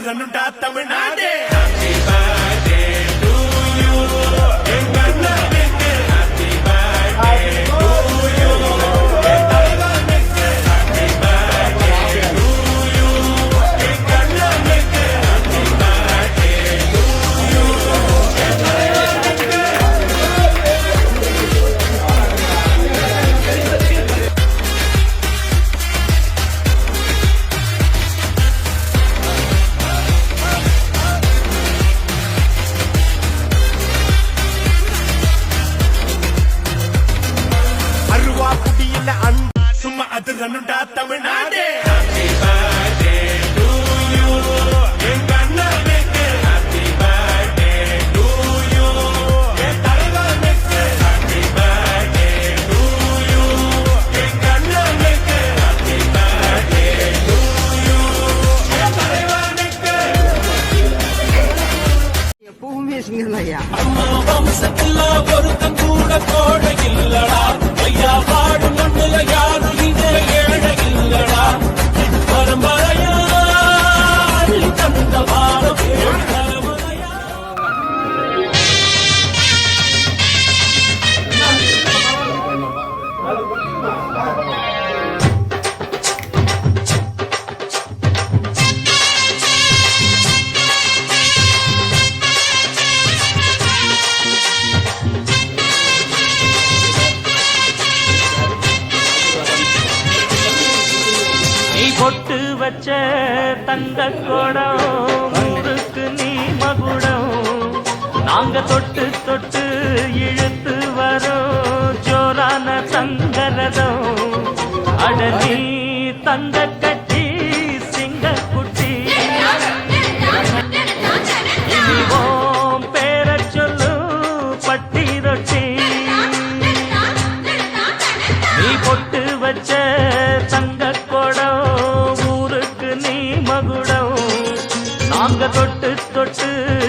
அதிரனுண்டா தமிழ்நாடு. என் தலைவனுக்கு எப்பவுமே சிங்கம் ஐயா. வம்சத்துல ஒருத்தன் கூட கோடை இல்லடா பொட்டு வச்ச தங்க குடம் ஊருக்கு நீ மகுடம். நாங்க தொட்டு தொட்டு இழுத்து வரோம் ஜோரான தங்கரதம் அட நீ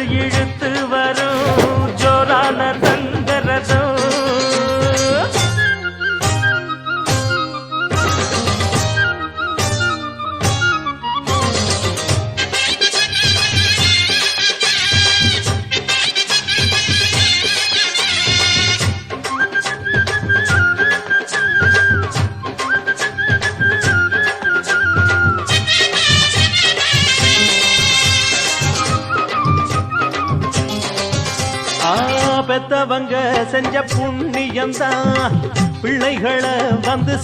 இழுத்து வரும். பெத்தவங்க செஞ்ச புண்ணியம்தான். பிள்ளைகளை வந்து